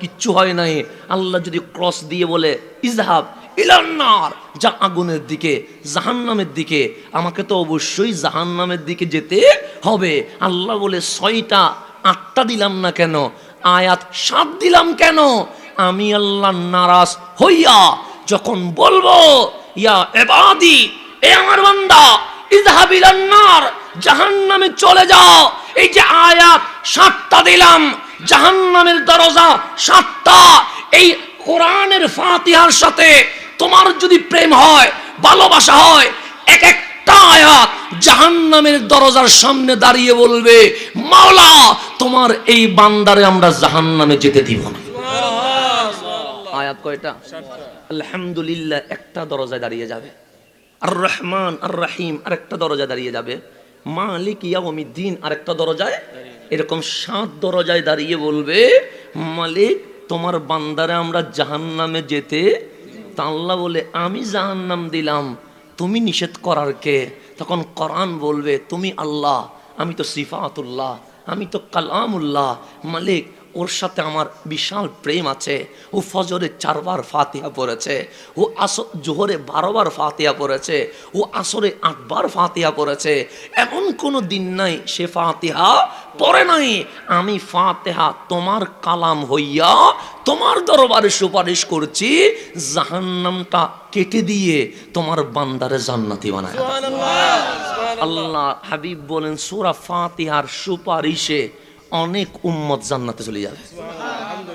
কিচ্ছু হয় নাই। আল্লাহ যদি ক্রস দিয়ে বলে, ইজহাব ইলান্নার যা আগুনের দিকে, জাহান্নামের দিকে, আমাকে তো অবশ্যই জাহান্নামের দিকে যেতে হবে। আল্লাহ বলে, ছয়টা, আটটা দিলাম না কেন? আয়াত সাত দিলাম কেন? আমি আল্লাহ নারাজ হইয়া যখন বলব, ইয়া এবাদি, এ আমার বান্দা, ইজহাব ইলান্নার জাহান্নামে চলে যাও এই যে আয়াত সাতটা দিলাম জাহান্নামের দরজা সাতটা। এই কোরআনের ফাতিহার সাথে তোমার যদি প্রেম হয়, ভালোবাসা হয়, এক একটা আয়াত জাহান্নামের দরজার সামনে দাঁড়িয়ে বলবে, মাওলা, তোমার এই বান্দারে আমরা জাহান্নামে যেতে দিব না। আয়াত কয়টা? আলহামদুলিল্লাহ, একটা দরজায় দাঁড়িয়ে যাবে। আর রহমান, আর রাহিম আর একটা দরজায় দাঁড়িয়ে যাবে। মালিক ইয়াউমিদ্দিন, আরেকটা দরজায়? এরকম সাত দরজায় দাঁড়িয়ে বলবে, মালিক, তোমার বান্দারে আমরা জাহান্নামে যেতে তাল্লা বলে, আমি জাহান্নাম দিলাম, তুমি নিষেধ করার কে? তখন করান বলবে, তুমি আল্লাহ, আমি তো সিফাতুল্লাহ, আমি তো কালামুল্লাহ, মালিক ওর সাথে আমার বিশাল প্রেম আছে। ও ফজরে চারবার ফাতিহা পড়েছে। ও আস জোহরে বারোবার ফাতিহা পড়েছে। ও আসরে আটবার ফাতিহা পড়েছে। এমন কোনো দিন নাই সে ফাতিহা পড়ে নাই। আমি ফাতেহা তোমার কালাম হইয়া তোমার দরবারে সুপারিশ করছি জাহান্নামটা কেটে দিয়ে তোমার বান্দারে জান্নাতি বানায় আল্লাহ হাবিব বলেন সুরা ফাতিহার সুপারিশে অনেক উম্মত জান্নাতে চলে যাবে।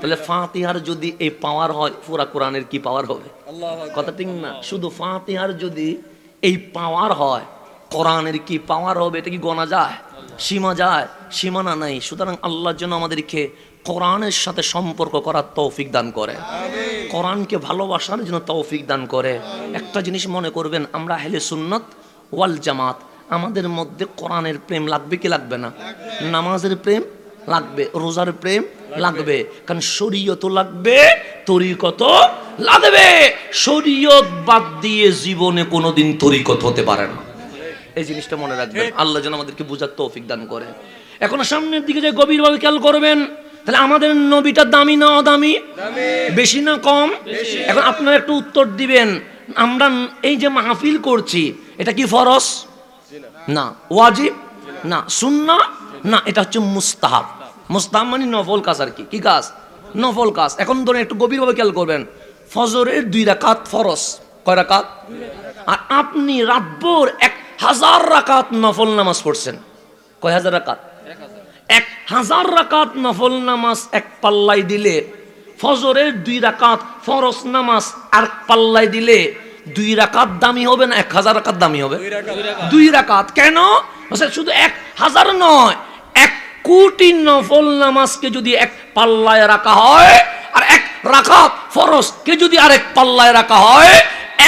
তাহলে ফাতিহার যদি এই পাওয়ার হয় পুরা কোরআনের কি পাওয়ার হবে? কথা ঠিক না? শুধু ফাতিহার যদি এই পাওয়ার হয় কোরআনের কি পাওয়ার হবে? এটা কি গণা যায়? সীমা যায়? সীমানা নাই। সুতরাং আল্লাহর জন্য আমাদেরকে কোরআনের সাথে সম্পর্ক করার তৌফিক দান করে। কোরআনকে ভালোবাসার জন্য তৌফিক দান করে। একটা জিনিস মনে করবেন আমরা হেলে সুন্নত ওয়াল জামাত আমাদের মধ্যে কোরআনের প্রেম লাগবে কি লাগবে না? নামাজের প্রেম লাগবে রোজার প্রেম লাগবে কারণ শরীয়ত লাগবে তরিকত লাগবে। শরীয়ত বাদ দিয়ে জীবনে কোনোদিন তরিকত হতে পারে না। এই জিনিসটা মনে রাখবেন আল্লাহ যেন আমাদেরকে বুঝার তৌফিক দান করে। এখন সামনের দিকে যে গভীরভাবে খেয়াল করবেন তাহলে আমাদের নবীটা দামি না অদামি? বেশি না কম? এখন আপনারা একটু উত্তর দিবেন আমরা এই যে মাহফিল করছি এটা কি ফরস না। ওয়াজিব? না। সুন্না না এটা হচ্ছে মুস্তাহাব। মুস্তাহাব মানে নফল কাজ আর কি। কি কাজ? নফল কাজ। এখন ধরেন একটু গভীরভাবে খেয়াল করবেন। ফজরের দুই রাকাত ফরস কয় রাকাত? আর আপনি রাতভর এক হাজার রাকাত নফল নামাজ পড়ছেন। কয় হাজার রাকাত? এক হাজার রাকাত নফল নামাজ এক পাল্লাই দিলে ফজরের দুই রাকাত ফরস নামাজ আর পাল্লাই দিলে দুই রাকাত দামি হবে না? এক হাজার রাকাত দামি হবে। দুই রাকাত। কেন? শুধু এক হাজার নয় কোটি নফল নামাজকে যদি এক পাল্লায় রাখা হয় আর এক রাকাত ফরজকে যদি আরেক পাল্লায় রাখা হয়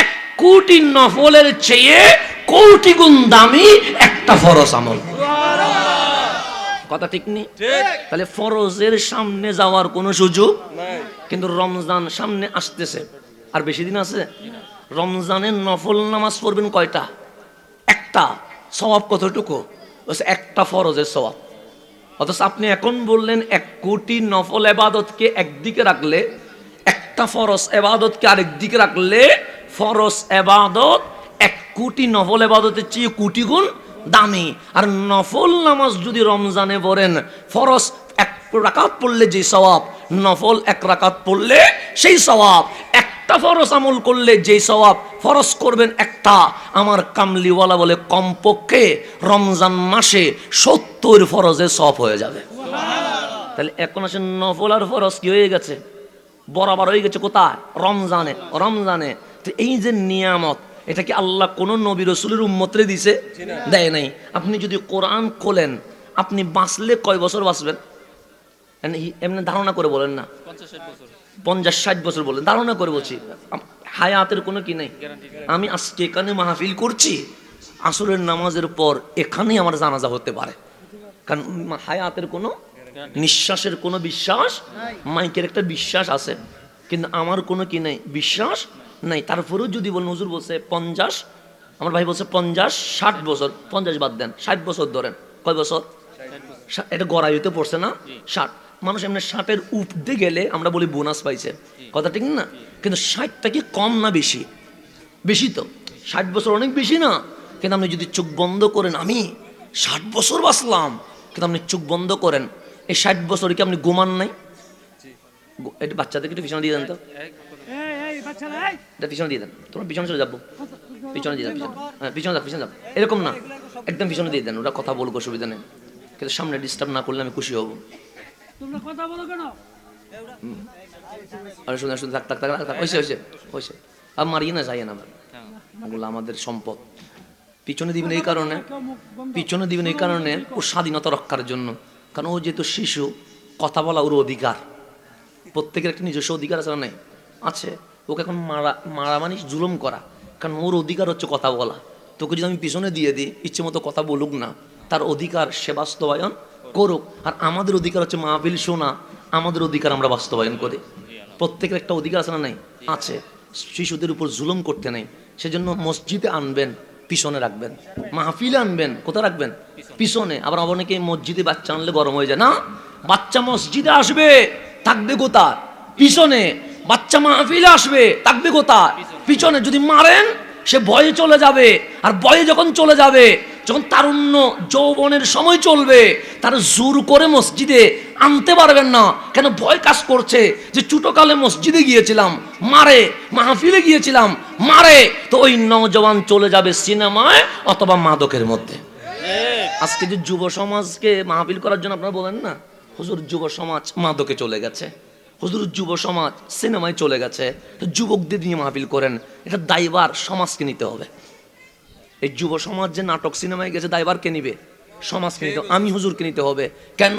এক কোটি নফলের চেয়ে কোটি গুণ দামি একটা ফরজ আমল। কথা ঠিক নেই তাহলে ফরজের সামনে যাওয়ার কোনো সুযোগ কিন্তু রমজান সামনে আসতেছে। আর বেশি দিন আছে? রমজানের নফল নামাজ পড়বেন কয়টা? একটা। স্বভাব কতটুকু? একটা ফরজের স্বভাব অথচ আপনি এখন বললেন এক কোটি নফল এবাদতকে একদিকে রাখলে, একটা ফরজ এবাদতকে আরেক দিকে রাখলে ফরজ এবাদত এক কোটি নফল এবাদতের চেয়ে কোটি গুণ দামি। আর নফল নামাজ যদি রমজানে পড়েন ফরস এক রাকাত পড়লে যে সওয়াব, নফল এক রাকাত পড়লে সেই সওয়াব একটা ফরস আমল করলে যেই সওয়াব ফরস করবেন একটা আমার কামলিওয়ালা বলে কমপক্ষে রমজান মাসে সত্তর ফরজে সব হয়ে যাবে। তাহলে এখন আসে নফল আর ফরজ কি হয়ে গেছে? বরাবর হয়ে গেছে কোথায়? রমজানে রমজানে। তো এই যে নিয়ামত এটা কি আল্লাহ কোন নবী রসুলের উম্মতরে দিছে? দেয় নাই। আপনি যদি কোরআন খোলেন আপনি বাঁচলে কয় বছর বাঁচবেন? এমনি- ধারণা করে বলেন না। পঞ্চাশ ষাট বছর বলেন। ধারণা করে বলছি হায়াতের কোনো কি নেই? আমি আজকে এখানে মাহফিল করছি আসরের নামাজের পর এখানেই আমার জানাজা হতে পারে। কারণ হায়াতের কোনো নিঃশ্বাসের কোনো বিশ্বাস মাইকের একটা বিশ্বাস আছে। কিন্তু আমার কোনো কি নেই? বিশ্বাস নাই। তারপরেও যদি বল নজরুল বলছে পঞ্চাশ আমার ভাই বলছে পঞ্চাশ ষাট বছর পঞ্চাশ বাদ দেন ষাট বছর ধরেন। কয় বছর? এটা গড়াইতে পড়ছে না? ষাট। মানুষ এমনি ষাটের উঠতে গেলে আমরা বলি বোনাস পাইছে। কথা ঠিক না? কিন্তু ষাটটা কি কম না বেশি? বেশি তো। ষাট বছর অনেক বেশি না। কিন্তু আপনি যদি চোখ বন্ধ করেন, আমি ষাট বছর বাঁচলাম, কিন্তু আপনি চোখ বন্ধ করেন, এই ষাট বছর কি আপনি ঘুমান নাই? এটা বাচ্চাদেরকে একটু পিছনে দিয়ে দেন তো। পিছনে দিয়ে দেন। তোমরা পিছনে চলে যাব। পিছনে দিয়ে দেন হ্যাঁ পিছনে যাও পিছনে যাও। এরকম না। একদম পিছনে দিয়ে দেন, ওরা কথা বলব অসুবিধা নেই। কিন্তু সামনে ডিস্টার্ব না করলে আমি খুশি হব। তোমরা কথা বলো কেন? আরে শুনে শুনে থাক থাক থাক থাক, আর মারিয়ে না ওগুলো আমাদের সম্পদ। পিছনে দিবেন এই কারণে। পিছনে দিবেন এই কারণে ওর স্বাধীনতা রক্ষার জন্য। কারণ ও যেহেতু শিশু কথা বলা ওর অধিকার। প্রত্যেকের একটা নিজস্ব অধিকার আছে না আছে। ওকে এখন মারা মারা মানিস জুলুম করা। কারণ ওর অধিকার হচ্ছে কথা বলা। তোকে যদি আমি পিছনে দিয়ে দিই ইচ্ছে মতো কথা বলুক না তার অধিকার সে বাস্তবায়ন করুক। আর আমাদের অধিকার হচ্ছে মাহফিল শোনা। আমাদের অধিকার আমরা বাস্তবায়ন করি। প্রত্যেকের একটা অধিকার আছে না নাই? আছে। শিশুদের উপর জুলুম করতে নেই। সেজন্য মসজিদে আনবেন, পিছনে রাখবেন। মাহফিলে আনবেন, কোথায় রাখবেন? পিছনে। আবার অনেকে মসজিদে বাচ্চা আনলে গরম হয়ে যায়। না, বাচ্চা মসজিদে আসবে, থাকবে কোথায়? পিছনে। বাচ্চা মাহফিলে আসবে, থাকবে কোথায়? পিছনে। যদি মারেন, সে ভয়ে চলে যাবে। আর ভয়ে যখন চলে যাবে যখন তারুণ্য যৌবনের সময় চলবে, তার জোর করে মসজিদে আনতে পারবেন না। কেন? ভয় কাজ করছে যে ছোটকালে মসজিদে গিয়েছিলাম, মারে, মাহফিলে গিয়েছিলাম, মারে, তো ওই নজওয়ান চলে যাবে সিনেমায় অথবা মাদকের মধ্যে। আজকে যে যুব সমাজকে মাহফিল করার জন্য আপনারা বলেন না, হুজুর যুব সমাজ মাদকে চলে গেছে, হুজুর যুব সমাজ সিনেমায় চলে গেছে যুবকদের নিয়ে মাহফিল করেন, এটা দায়বার সমাজকে নিতে হবে। এই যুব সমাজ যে নাটক সিনেমায় গেছে দায়বার কে নিবে? সমাজকে নিতে আমি হুজুরকে নিতে হবে। কেন?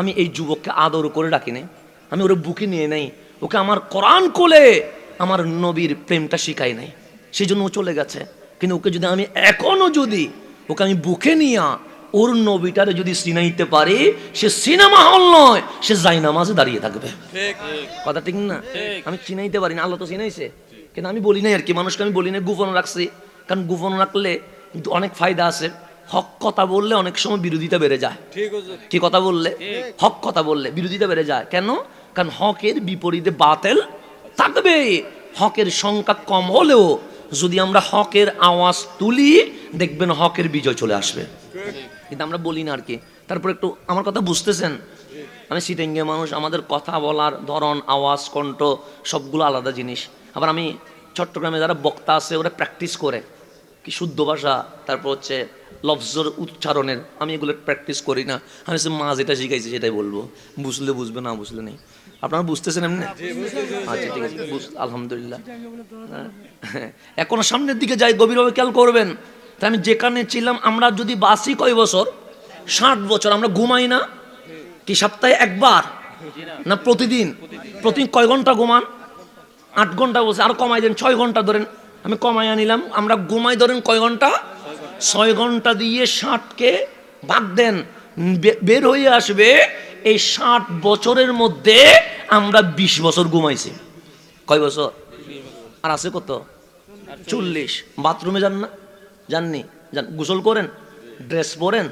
আমি এই যুবককে আদর করে ডাকি নাই। আমি ওরে বুকে নিয়ে নেই। ওকে আমার কোরআন কোলে আমার নবীর প্রেমটা শিখাই নাই। সেই জন্য ও চলে গেছে। কিন্তু ওকে যদি আমি এখনও যদি ওকে আমি বুকে নিয়া ওর নবীটারে যদি সিনাইতে পারি সে সিনেমা হল নয় সে জাইনামাজে দাঁড়িয়ে থাকবে। কথা ঠিক না? আমি চিনাইতে পারি না। আল্লাহ তো চিনাইছে। কিন্তু আমি বলি নাই আর কি। মানুষকে আমি বলি না গোপন রাখছি। কারণ গোপন রাখলে কিন্তু অনেক ফায়দা আছে। হক কথা বললে অনেক সময় বিরোধিতা বেড়ে যায়। কি কথা বললে? হক কথা বললে বিরোধিতা বেড়ে যায়। কেন? কারণ হকের বিপরীতে বাতেল থাকবে। হকের সংখ্যা কম হলেও যদি আমরা হকের আওয়াজ তুলি দেখবেন হকের বিজয় চলে আসবে। কিন্তু আমরা বলি না আর কি। তারপর একটু আমার কথা বুঝতেছেন? আমি সিটেঙ্গে মানুষ আমাদের কথা বলার ধরন আওয়াজ কণ্ঠ সবগুলো আলাদা জিনিস। আবার আমি চট্টগ্রামে যারা বক্তা আছে ওরা প্র্যাকটিস করে। কি শুদ্ধ ভাষা তারপর হচ্ছে লফজর উচ্চারণের আমি এগুলো প্র্যাকটিস করি না। আমি হচ্ছে মা যেটা শিখাইছি সেটাই বলব। বুঝলে বুঝবে না বুঝলে নেই। আপনারা বুঝতেছেন এমনি? আচ্ছা ঠিক আছে আলহামদুলিল্লাহ। হ্যাঁ, এখনও সামনের দিকে যাই গভীরভাবে খেয়াল করবেন। তাই আমি যেখানে ছিলাম আমরা যদি বাসি কয় বছর? ষাট বছর আমরা ঘুমাই না? কি সপ্তাহে একবার? না প্রতিদিন? প্রতিদিন কয় ঘণ্টা ঘুমান? আট ঘণ্টা বসে আর কমাই দেন ছয় ঘণ্টা ধরেন। আমি কমাই আনিলাম আমরা ঘুমাই ধরেন কয় ঘণ্টা? ছয় ঘণ্টা দিয়ে ষাটকে ভাগ দেন। বের হয়ে আসবে এই ষাট বছরের মধ্যে আমরা বিশ বছর ঘুমাইছি। কয় বছর? আর আছে কত? চল্লিশ। বাথরুমে যান না? যাননি? যান, গোসল করেন? ড্রেস পরেন?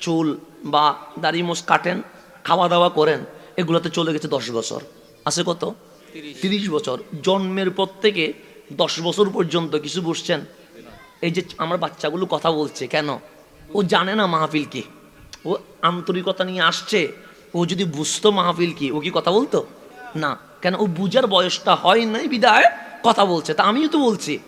চুল বা দাড়ি মোষ কাটেন? খাওয়া দাওয়া করেন? এগুলোতে চলে গেছে দশ বছর। আছে কত? তিরিশ বছর। জন্মের পর থেকে দশ বছর পর্যন্ত কিছু বুঝছেন? এই যে আমার বাচ্চাগুলো কথা বলছে, কেন? ও জানে না মাহফিল কি। ও আন্তরিকতা নিয়ে আসছে, ও যদি বুঝতো মাহফিল কি, ও কি কথা বলতো? না। কেন? ও বুঝার বয়সটা হয় নাই বিদায়, কথা বলছে। তা আমিও তো বলছি।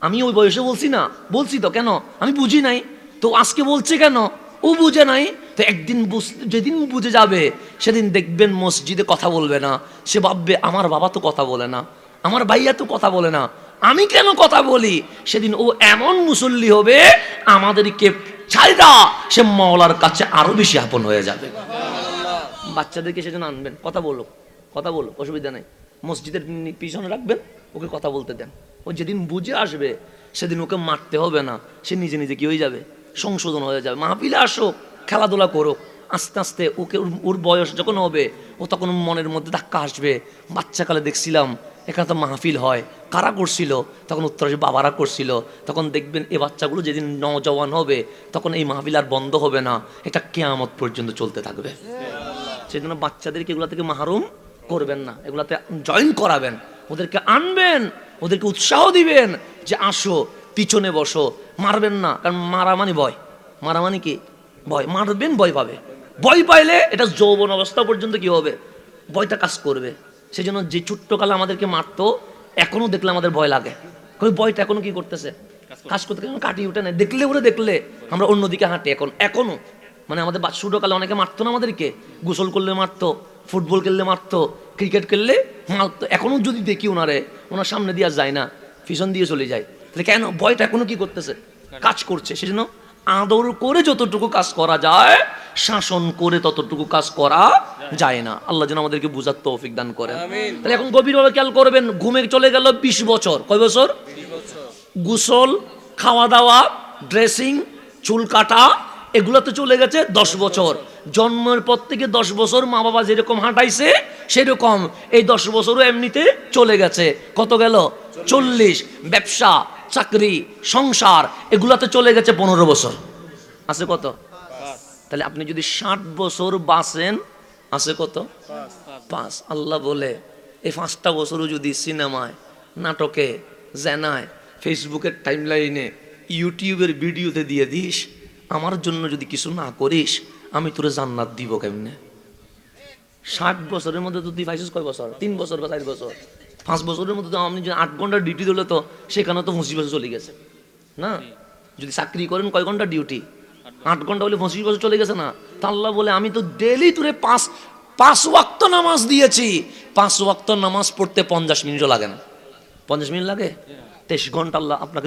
আমি ওই বয়সে বলছি না। বলছি তো, কেন? আমি বুঝি নাই। তো আজকে বলছে কেন? ও বুঝে নাই। তো একদিন যেদিন বুঝে যাবে, সেদিন দেখবেন মসজিদে কথা বলবে না। সে ভাববে, আমার বাবা তো কথা বলে না। আমার ভাইয়া তো কথা বলে না। আমি কেন কথা বলি? সেদিন ও এমন মুসল্লি হবে, আমাদেরকে ছাইরা সে মওলার কাছে আরও বেশি আপন হয়ে যাবে। বাচ্চাদেরকে সেজন্য আনবেন। কথা বলো কথা বলো, অসুবিধা নেই। মসজিদের পিছনে রাখবেন, ওকে কথা বলতে দেন। ও যেদিন বুঝে আসবে, সেদিন ওকে মারতে হবে না। সে নিজে নিজে কি হয়ে যাবে? সংশোধন হয়ে যাবে। মাহফিলে আসো, খেলাধুলা করো। আস্তে আস্তে ওকে ওর বয়স যখন হবে, ও তখন মনের মধ্যে ধাক্কা আসবে। বাচ্চাকালে দেখছিলাম এখানে তো মাহফিল হয়। কারা করছিল? তখন উত্তর বাবারা করছিল। তখন দেখবেন এই বাচ্চাগুলো যেদিন নজওয়ান হবে, তখন এই মাহফিল আর বন্ধ হবে না। এটা কেয়ামত পর্যন্ত চলতে থাকবে। সেই জন্য বাচ্চাদেরকে এগুলা থেকে মাহরুম করবেন না। এগুলাতে জয়েন করাবেন। ওদেরকে আনবেন, ওদেরকে উৎসাহ দিবেন যে আসো, পিছনে বসো। মারবেন না, কারণ মারা মানে ভয়। মারা মানে কি? ভয়। মারবেন, ভয় পাবে। ভয় পাইলে এটা যৌবন অবস্থা পর্যন্ত কি হবে? ভয়টা কাজ করবে। সেই জন্য যে ছোট্টকালে আমাদেরকে মারতো, এখনও দেখলে আমাদের ভয় লাগে। ওই ভয়টা এখনও কি করতেছে? কাজ করতে কেন কাটিয়ে উঠে নেয় দেখলে ওরে দেখলে, আমরা অন্যদিকে হাঁটি এখন, এখনও। মানে আমাদের ছোটকালে অনেকে মারতো না আমাদেরকে। গোসল করলে মারতো, ফুটবল খেললে মারতো, ক্রিকেট খেললে মারতো। এখনও যদি দেখি ওনারে, ওনার সামনে দিয়ে আর যায় না, পিছন দিয়ে চলে যায়। তাহলে কেন? ভয়টা এখনও কি করতেছে? কাজ করছে। সেজন্য আদর করে যতটুকু কাজ করা যায় শাসন করে ততটুকু কাজ করা যায় না। আল্লাহ যেন আমাদেরকে বুঝার তৌফিক দান করেন। তাহলে এখন গভীরভাবে খেয়াল করবেন ঘুমে চলে গেল বিশ বছর। কয় বছর? গোসল খাওয়া দাওয়া ড্রেসিং চুল কাটা এগুলো তো চলে গেছে দশ বছর। জন্মের পর থেকে দশ বছর মা বাবা যেরকম হাঁটাইছে সেরকম এই দশ বছরও এমনিতে চলে গেছে। কত গেল? চল্লিশ। ব্যবসা চাকরি সংসার এগুলাতে চলে গেছে পনেরো বছর। আছে কত? তাহলে আপনি যদি ষাট বছর বাঁচেন, আছে কত? পাঁচ। আল্লাহ বলে, এই পাঁচটা বছরও যদি সিনেমায়, নাটকে, জেনায়, ফেসবুকের টাইম লাইনে ইউটিউবের ভিডিওতে দিয়ে দিস, আমার জন্য যদি কিছু না করিস, আমি তোরে জান্নাত দিব কেমনে? ষাট বছরের মধ্যে তো তুই পাইছিস কয় বছর? তিন বছর বা চার বছর? পাঁচ বছরের মধ্যে তো আমি যদি আট ঘণ্টা ডিউটি দিলে তো সেখানে তো পঁচিশ চলে গেছে। না? যদি চাকরি করেন কয় ঘণ্টা ডিউটি আট ঘণ্টা বলে পঁচিশ বছর চলে গেছে না। তা আল্লাহ বলে, আমি তো ডেলি তোরে পাঁচ পাঁচ ওয়াক্ত নামাজ দিয়েছি। পাঁচ ওয়াক্ত নামাজ পড়তে পঞ্চাশ মিনিটও লাগে না। পঞ্চাশ মিনিট লাগে? তেইশ ঘণ্টা আল্লাহ আপনাকে